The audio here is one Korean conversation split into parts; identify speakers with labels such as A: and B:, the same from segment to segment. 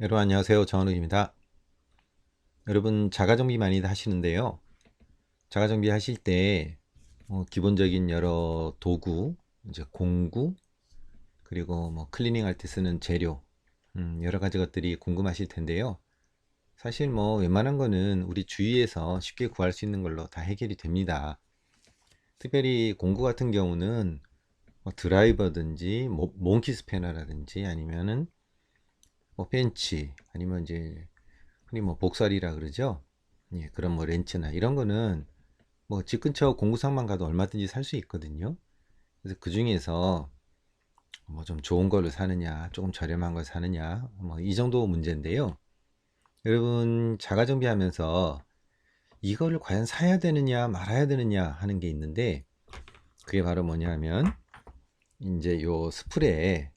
A: 여러분 안녕하세요. 정한욱입니다. 여러분 자가정비 많이 하시는데요. 자가정비 하실 때 어, 기본적인 여러 도구 이제 공구 그리고 뭐 클리닝 할 때 쓰는 재료 음, 여러 가지 것들이 궁금하실 텐데요. 사실 뭐 웬만한 거는 우리 주위에서 쉽게 구할 수 있는 걸로 다 해결이 됩니다. 특별히 공구 같은 경우는 뭐 드라이버든지 모, 몽키 스패너라든지 아니면은 뭐 벤치 아니면 이제 흔히 뭐 복살이라 그러죠. 예, 그런 뭐 렌치나 이런 거는 뭐 집 근처 공구상만 가도 얼마든지 살 수 있거든요. 그래서 그 중에서 뭐 좀 좋은 걸로 사느냐, 조금 저렴한 걸 사느냐, 뭐 이 정도 문제인데요. 여러분 자가 정비하면서 이거를 과연 사야 되느냐 말아야 되느냐 하는 게 있는데 그게 바로 뭐냐 하면 이제 요 스프레에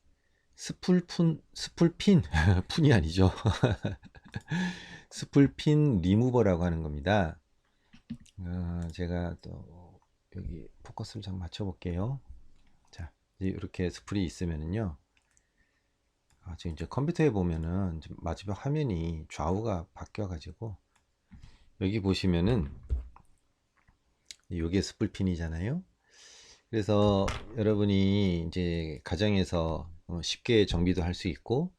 A: 스풀푼 스풀핀 푼이 아니죠. 스풀핀 리무버라고 하는 겁니다. 어, 제가 또 여기 포커스를 좀 맞춰 볼게요. 자 이렇게 스풀이 있으면은요. 아, 지금 이제 컴퓨터에 보면은 마지막 화면이 좌우가 바뀌어 가지고 여기 보시면은 이게 스풀핀이잖아요. 그래서 여러분이 이제 가정에서 어, 쉽게 정비도 할 수 있고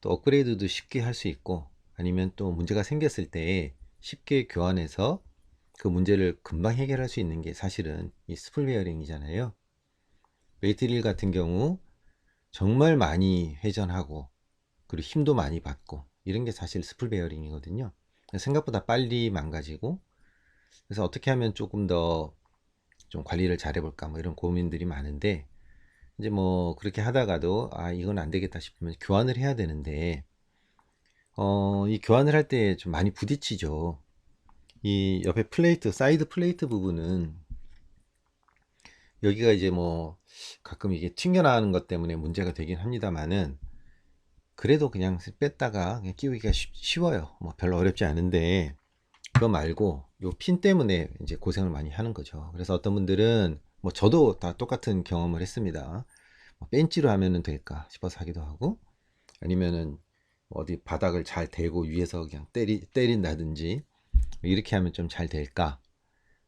A: 또 업그레이드도 쉽게 할 수 있고 아니면 또 문제가 생겼을 때 쉽게 교환해서 그 문제를 금방 해결할 수 있는 게 사실은 이 스풀 베어링이잖아요. 메이트릴 같은 경우 정말 많이 회전하고 그리고 힘도 많이 받고 이런 게 사실 스풀 베어링이거든요. 생각보다 빨리 망가지고 그래서 어떻게 하면 조금 더 좀 관리를 잘 해볼까 뭐 이런 고민들이 많은데 이제 뭐 그렇게 하다가도 아 이건 안 되겠다 싶으면 교환을 해야 되는데 어, 이 교환을 할 때 좀 많이 부딪히죠. 이 옆에 플레이트, 사이드 플레이트 부분은 여기가 이제 뭐 가끔 이게 튕겨나가는 것 때문에 문제가 되긴 합니다만은 그래도 그냥 뺐다가 그냥 끼우기가 쉬, 워요뭐 별로 어렵지 않은데 그거 말고 요 핀 때문에 이제 고생을 많이 하는 거죠. 그래서 어떤 분들은 뭐 저도 다 똑같은 경험을 했습니다. 뭐 벤치로 하면은 될까 싶어서 하기도 하고 아니면은 어디 바닥을 잘 대고 위에서 그냥 때리, 때린다든지 이렇게 하면 좀 잘 될까?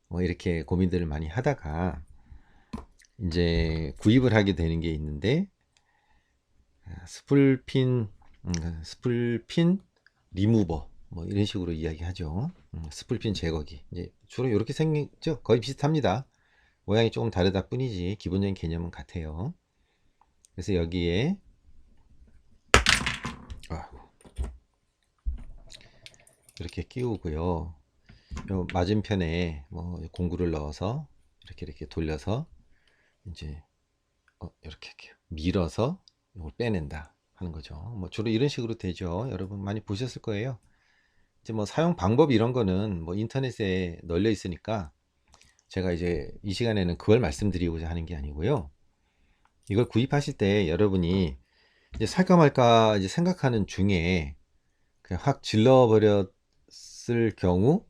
A: 뭐 이렇게 고민들을 많이 하다가 이제 구입을 하게 되는 게 있는데 아, 스풀핀 음, 스풀핀 리무버 뭐 이런 식으로 이야기하죠. 음, 스풀핀 제거기. 이제 주로 이렇게 생겼죠 거의 비슷합니다 모양이 조금 다르다 뿐이지 기본적인 개념은 같아요. 그래서 여기에 아, 이렇게 끼우고요. 맞은편에 뭐 공구를 넣어서 이렇게 이렇게 돌려서 이제 어, 이렇게, 이렇게 밀어서 이걸 빼낸다 하는 거죠. 뭐 주로 이런 식으로 되죠. 여러분 많이 보셨을 거예요. 이제 뭐 사용 방법 이런 거는 뭐 인터넷에 널려 있으니까 제가 이제 이 시간에는 그걸 말씀드리고자 하는 게 아니고요. 이걸 구입하실 때 여러분이 이제 살까 말까 이제 생각하는 중에 그냥 확 질러버렸을 경우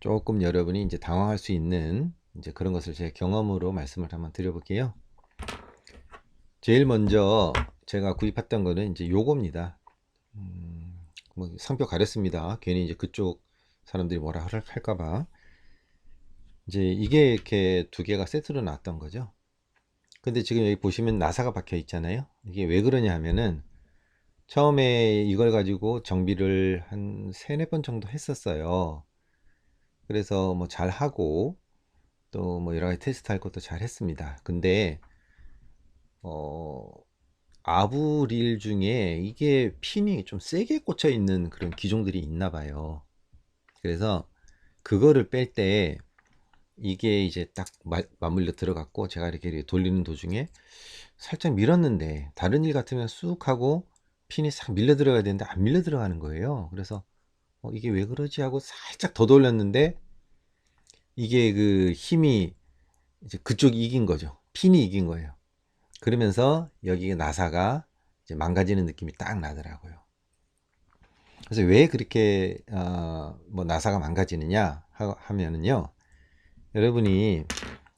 A: 조금 여러분이 이제 당황할 수 있는 이제 그런 것을 제 경험으로 말씀을 한번 드려볼게요. 제일 먼저 제가 구입했던 거는 이제 요겁니다. 음, 뭐 상표 가렸습니다. 괜히 이제 그쪽 사람들이 뭐라 할까봐. 이제 이게 이렇게 두 개가 세트로 나왔던 거죠. 근데 지금 여기 보시면 나사가 박혀 있잖아요. 이게 왜 그러냐 하면은 처음에 이걸 가지고 정비를 한 세네 번 정도 했었어요. 그래서 뭐 잘 하고 또 뭐 여러 가지 테스트 할 것도 잘 했습니다. 근데 어 아부릴 중에 이게 핀이 좀 세게 꽂혀 있는 그런 기종들이 있나 봐요. 그래서 그거를 뺄 때 이게 이제 딱 마, 맞물려 들어갔고 제가 이렇게 돌리는 도중에 살짝 밀었는데 다른 일 같으면 쑥 하고 핀이 싹 밀려 들어가야 되는데 안 밀려 들어가는 거예요. 그래서 어, 이게 왜 그러지 하고 살짝 더 돌렸는데 이게 그 힘이 이제 그쪽이 이긴 거죠. 핀이 이긴 거예요. 그러면서 여기 나사가 이제 망가지는 느낌이 딱 나더라고요. 그래서 왜 그렇게 어, 뭐 나사가 망가지느냐 하면은요. 여러분이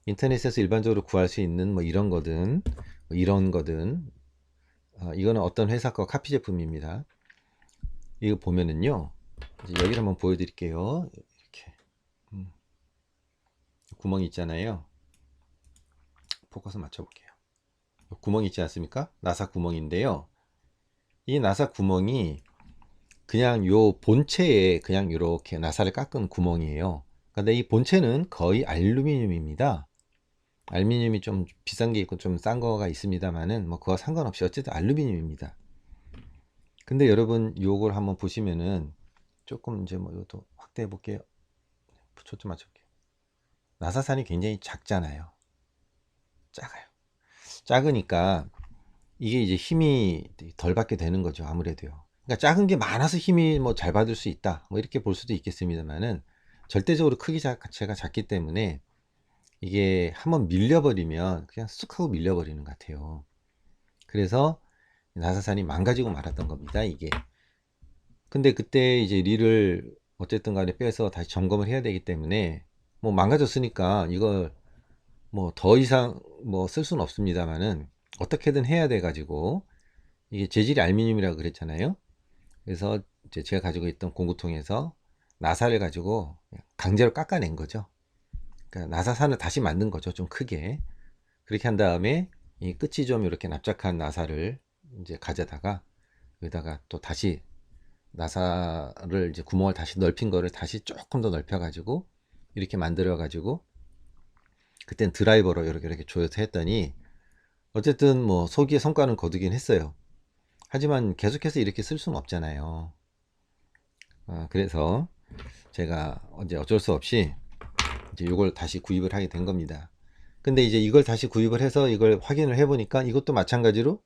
A: 인터넷에서 일반적으로 구할 수 있는 뭐 이런 거든 뭐 이런 거든 어, 이거는 어떤 회사 거 카피 제품입니다. 이거 보면은요. 여기를 한번 보여드릴게요. 이렇게 음. 구멍이 있잖아요. 포커스 맞춰볼게요. 구멍이 있지 않습니까? 나사 구멍인데요. 이 나사 구멍이 그냥 요 본체에 그냥 이렇게 나사를 깎은 구멍이에요. 근데 이 본체는 거의 알루미늄입니다. 알루미늄이 좀 비싼 게 있고 좀 싼 거가 있습니다만은 뭐 그거 상관없이 어쨌든 알루미늄입니다. 근데 여러분 요걸 한번 보시면은 조금 이제 뭐 이것도 확대해 볼게요. 초점 맞춰볼게요. 나사산이 굉장히 작잖아요. 작아요. 작으니까 이게 이제 힘이 덜 받게 되는 거죠. 아무래도요. 그러니까 작은 게 많아서 힘이 뭐 잘 받을 수 있다. 뭐 이렇게 볼 수도 있겠습니다만은 절대적으로 크기 자체가 작기 때문에 이게 한번 밀려버리면 그냥 쑥 하고 밀려버리는 것 같아요. 그래서 나사산이 망가지고 말았던 겁니다. 이게. 근데 그때 이제 릴을 어쨌든 간에 빼서 다시 점검을 해야 되기 때문에 뭐 망가졌으니까 이걸 뭐 더 이상 뭐 쓸 수는 없습니다만은 어떻게든 해야 돼 가지고 이게 재질이 알루미늄이라고 그랬잖아요. 그래서 제가 가지고 있던 공구통에서 나사를 가지고 강제로 깎아낸 거죠. 그러니까 나사산을 다시 만든 거죠. 좀 크게. 그렇게 한 다음에 이 끝이 좀 이렇게 납작한 나사를 이제 가져다가 여기다가 또 다시 나사를 이제 구멍을 다시 넓힌 거를 다시 조금 더 넓혀 가지고 이렇게 만들어 가지고 그땐 드라이버로 이렇게 이렇게 조여서 했더니 어쨌든 뭐 소기의 성과는 거두긴 했어요. 하지만 계속해서 이렇게 쓸 수는 없잖아요. 어, 그래서 제가 이제 어쩔 수 없이 이제 이걸 다시 구입을 하게 된 겁니다. 근데 이제 이걸 다시 구입을 해서 이걸 확인을 해 보니까 이것도 마찬가지로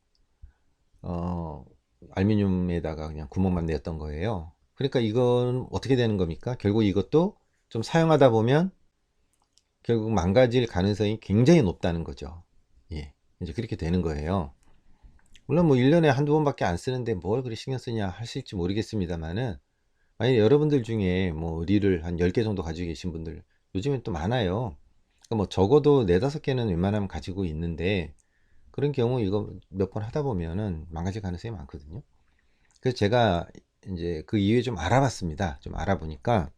A: 어, 알루미늄에다가 그냥 구멍만 내었던 거예요. 그러니까 이건 어떻게 되는 겁니까? 결국 이것도 좀 사용하다 보면 결국 망가질 가능성이 굉장히 높다는 거죠. 예. 이제 그렇게 되는 거예요. 물론 뭐 1년에 한두 번밖에 안 쓰는데 뭘 그리 신경 쓰냐 하실지 모르겠습니다만은 만약 여러분들 중에 뭐 릴을 한 10개 정도 가지고 계신 분들 요즘엔 또 많아요. 그러니까 뭐 적어도 4, 5개는 웬만하면 가지고 있는데 그런 경우 이거 몇 번 하다 보면은 망가질 가능성이 많거든요. 그래서 제가 이제 그 이후에 좀 알아봤습니다. 좀 알아보니까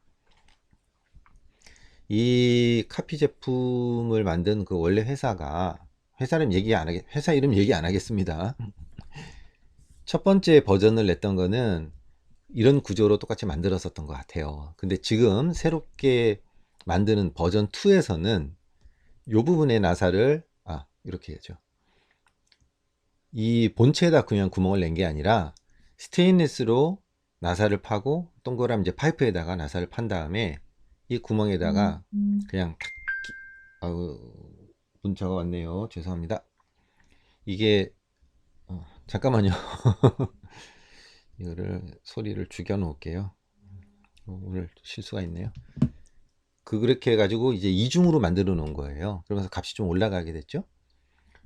A: 이 카피 제품을 만든 그 원래 회사가 회사 이름 얘기 안 하겠 회사 이름 얘기 안 하겠습니다. 첫 번째 버전을 냈던 거는 이런 구조로 똑같이 만들었었던 것 같아요. 근데 지금 새롭게 만드는 버전 2에서는 이 부분의 나사를 아 이렇게 해야죠. 이 본체에다 그냥 구멍을 낸 게 아니라 스테인리스로 나사를 파고 동그란 이제 파이프에다가 나사를 판 다음에 이 구멍에다가 그냥 탁 끼- 아우 문자가 왔네요. 죄송합니다. 이게 어, 잠깐만요. 이거를 소리를 죽여 놓을게요. 어, 오늘 실수가 있네요. 그 그렇게 해가지고 이제 이중으로 만들어 놓은 거예요. 그러면서 값이 좀 올라가게 됐죠.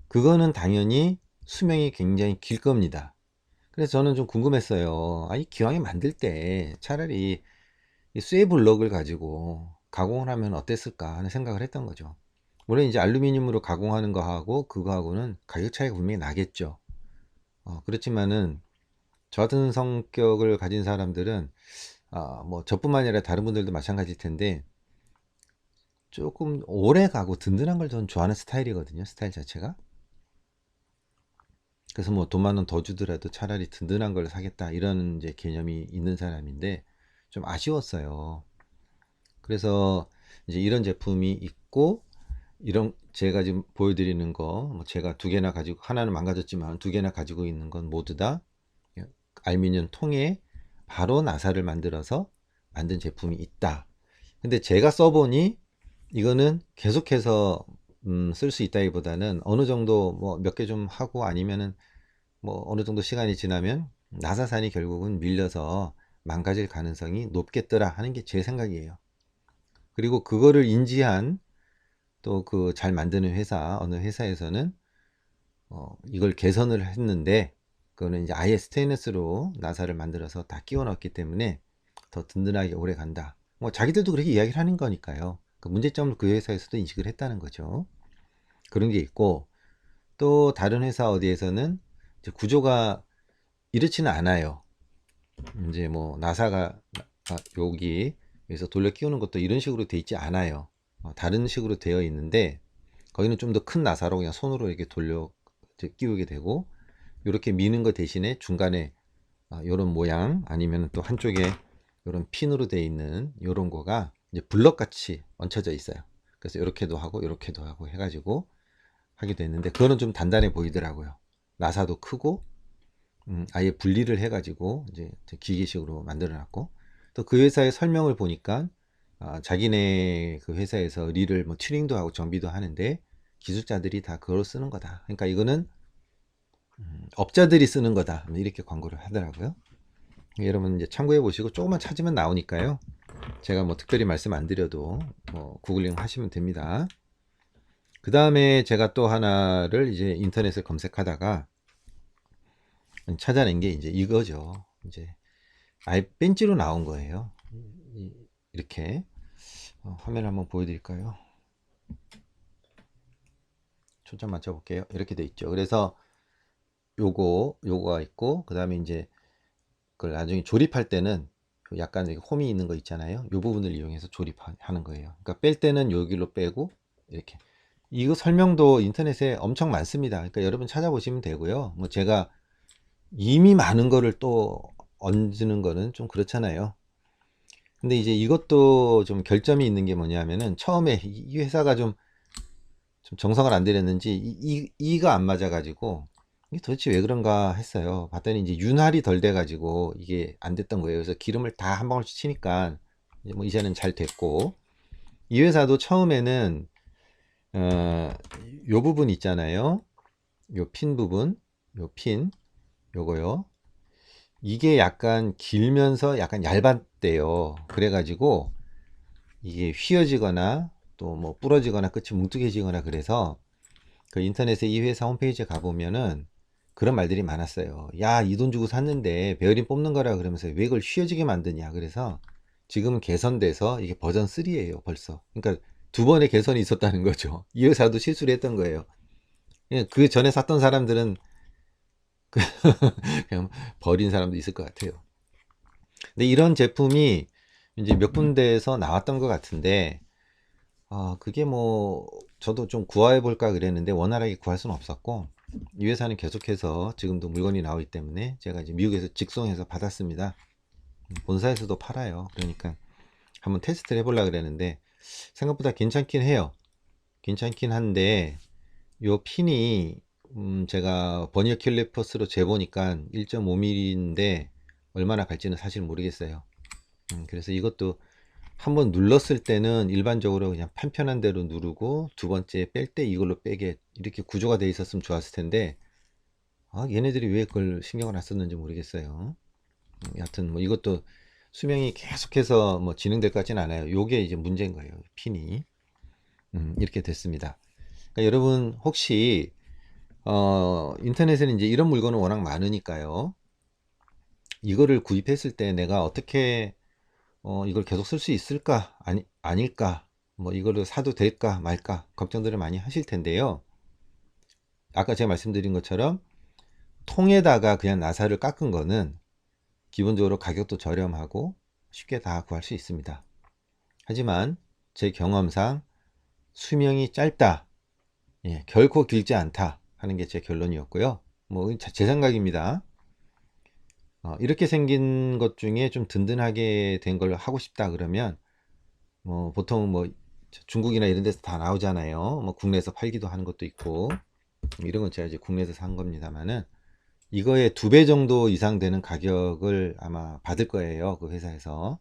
A: 그거는 당연히 수명이 굉장히 길 겁니다. 그래서 저는 좀 궁금했어요. 아니 기왕에 만들 때 차라리 이 쇠블럭을 가지고 가공을 하면 어땠을까 하는 생각을 했던 거죠. 물론 이제 알루미늄으로 가공하는 거하고 그거하고는 가격 차이가 분명히 나겠죠. 어, 그렇지만은 저 같은 성격을 가진 사람들은 아, 뭐 저뿐만 아니라 다른 분들도 마찬가지일 텐데 조금 오래 가고 든든한 걸 저는 좋아하는 스타일이거든요. 스타일 자체가. 그래서 뭐 돈 만 원 더 주더라도 차라리 든든한 걸 사겠다 이런 이제 개념이 있는 사람인데 좀 아쉬웠어요. 그래서 이제 이런 제품이 있고 이런 제가 지금 보여드리는 거, 뭐 제가 두 개나 가지고 하나는 망가졌지만 두 개나 가지고 있는 건 모두 다 알루미늄 통에 바로 나사를 만들어서 만든 제품이 있다. 근데 제가 써보니 이거는 계속해서 음, 쓸 수 있다기보다는 어느 정도 뭐 몇 개 좀 하고 아니면은 뭐 어느 정도 시간이 지나면 나사산이 결국은 밀려서 망가질 가능성이 높겠더라 하는 게 제 생각이에요. 그리고 그거를 인지한 또 그 잘 만드는 회사 어느 회사에서는 어, 이걸 개선을 했는데 그거는 이제 아예 스테인리스로 나사를 만들어서 다 끼워 넣었기 때문에 더 든든하게 오래 간다. 뭐 자기들도 그렇게 이야기를 하는 거니까요. 그 문제점을 그 회사에서도 인식을 했다는 거죠. 그런 게 있고 또 다른 회사 어디에서는 구조가 이렇지는 않아요. 이제 뭐 나사가 아, 여기 여기서 돌려 끼우는 것도 이런 식으로 돼 있지 않아요. 어, 다른 식으로 되어 있는데 거기는 좀 더 큰 나사로 그냥 손으로 이렇게 돌려 끼우게 되고 이렇게 미는 거 대신에 중간에 이런 모양 아니면 또 한쪽에 이런 핀으로 되어 있는 이런 거가 이제 블럭 같이 얹혀져 있어요. 그래서 이렇게도 하고 이렇게도 하고 해가지고 하게 됐는데 그거는 좀 단단해 보이더라고요. 나사도 크고 음, 아예 분리를 해가지고 이제 기계식으로 만들어놨고 또 그 회사의 설명을 보니까 아, 자기네 그 회사에서 릴을 뭐 튜닝도 하고 정비도 하는데 기술자들이 다 그걸 쓰는 거다. 그러니까 이거는 음, 업자들이 쓰는 거다. 뭐 이렇게 광고를 하더라고요. 여러분 이제 참고해 보시고 조금만 찾으면 나오니까요. 제가 뭐 특별히 말씀 안 드려도 뭐 구글링 하시면 됩니다. 그 다음에 제가 또 하나를 이제 인터넷에 검색하다가 찾아낸 게 이제 이거죠. 이제 아예 벤치로 나온 거예요. 이렇게 어, 화면 한번 보여드릴까요? 초점 맞춰 볼게요. 이렇게 돼 있죠. 그래서 요거 요거가 있고 그 다음에 이제 그걸 나중에 조립할 때는 그 약간 홈이 있는 거 있잖아요. 요 부분을 이용해서 조립하는 거예요. 그러니까 뺄 때는 여기로 빼고 이렇게 이거 설명도 인터넷에 엄청 많습니다. 그러니까 여러분 찾아보시면 되고요. 뭐 제가 이미 많은 거를 또 얹는 거는 좀 그렇잖아요. 근데 이제 이것도 좀 결점이 있는 게 뭐냐면은 처음에 이 회사가 좀, 좀 정성을 안 들였는지 이, 이, 이가 안 맞아 가지고 이게 도대체 왜 그런가 했어요. 봤더니 이제 윤활이 덜 돼가지고 이게 안 됐던 거예요. 그래서 기름을 다 한 방울씩 치니까 이제 뭐 이제는 잘 됐고 이 회사도 처음에는 어, 요 부분 있잖아요. 요 핀 부분, 요 핀, 요거요. 이게 약간 길면서 약간 얇았대요. 그래가지고 이게 휘어지거나 또 뭐 부러지거나 끝이 뭉툭해지거나 그래서 그 인터넷에 이 회사 홈페이지에 가보면은 그런 말들이 많았어요. 야, 이 돈 주고 샀는데 베어링 뽑는 거라 그러면서 왜 그걸 휘어지게 만드냐. 그래서 지금은 개선돼서 이게 버전 3예요, 벌써. 그러니까 두 번의 개선이 있었다는 거죠. 이 회사도 실수를 했던 거예요. 예, 그 전에 샀던 사람들은 그냥 버린 사람도 있을 것 같아요. 근데 이런 제품이 이제 몇 군데에서 나왔던 것 같은데, 아, 그게 뭐, 저도 좀 구해 볼까 그랬는데, 원활하게 구할 수는 없었고, 이 회사는 계속해서 지금도 물건이 나오기 때문에 제가 이제 미국에서 직송해서 받았습니다. 본사에서도 팔아요. 그러니까 한번 테스트를 해보려 그랬는데, 생각보다 괜찮긴 해요. 괜찮긴 한데, 요 핀이 음, 제가 버니어 킬리퍼스로 재보니까 1.5mm인데 얼마나 갈지는 사실 모르겠어요. 음, 그래서 이것도 한번 눌렀을 때는 일반적으로 그냥 편편한 대로 누르고 두 번째 뺄 때 이걸로 빼게 이렇게 구조가 되어 있었으면 좋았을 텐데 아, 얘네들이 왜 그걸 신경을 안 썼는지 모르겠어요. 음, 여하튼 뭐 이것도 수명이 계속해서 뭐 진행될 것 같지는 않아요. 요게 이제 문제인 거예요. 핀이. 음, 이렇게 됐습니다. 그러니까 여러분 혹시 어, 인터넷에는 이제 이런 물건은 워낙 많으니까요. 이거를 구입했을 때 내가 어떻게 어, 이걸 계속 쓸 수 있을까? 아니, 아닐까? 뭐 이거를 사도 될까 말까? 걱정들을 많이 하실 텐데요. 아까 제가 말씀드린 것처럼 통에다가 그냥 나사를 깎은 거는 기본적으로 가격도 저렴하고 쉽게 다 구할 수 있습니다. 하지만 제 경험상 수명이 짧다. 예, 결코 길지 않다. 하는 게 제 결론이었고요. 뭐 제 생각입니다. 어, 이렇게 생긴 것 중에 좀 든든하게 된 걸 하고 싶다 그러면 뭐 보통 뭐 중국이나 이런 데서 다 나오잖아요. 뭐 국내에서 팔기도 하는 것도 있고 이런 건 제가 이제 국내에서 산 겁니다만은 이거의 두 배 정도 이상 되는 가격을 아마 받을 거예요. 그 회사에서.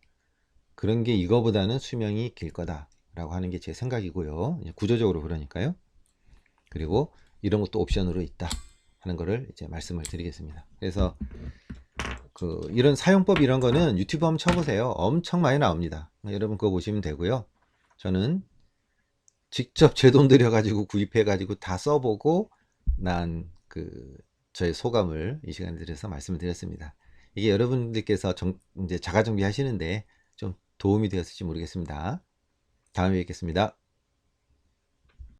A: 그런 게 이거보다는 수명이 길 거다라고 하는 게 제 생각이고요. 구조적으로 그러니까요. 그리고 이런 것도 옵션으로 있다 하는 거를 이제 말씀을 드리겠습니다. 그래서 그 이런 사용법 이런 거는 유튜브 한번 쳐보세요. 엄청 많이 나옵니다. 여러분 그거 보시면 되고요. 저는 직접 제 돈 들여 가지고 구입해 가지고 다 써보고 난 그 저의 소감을 이 시간에 들여서 말씀을 드렸습니다. 이게 여러분들께서 정, 이제 자가 정비 하시는데 좀 도움이 되었을지 모르겠습니다. 다음에 뵙겠습니다.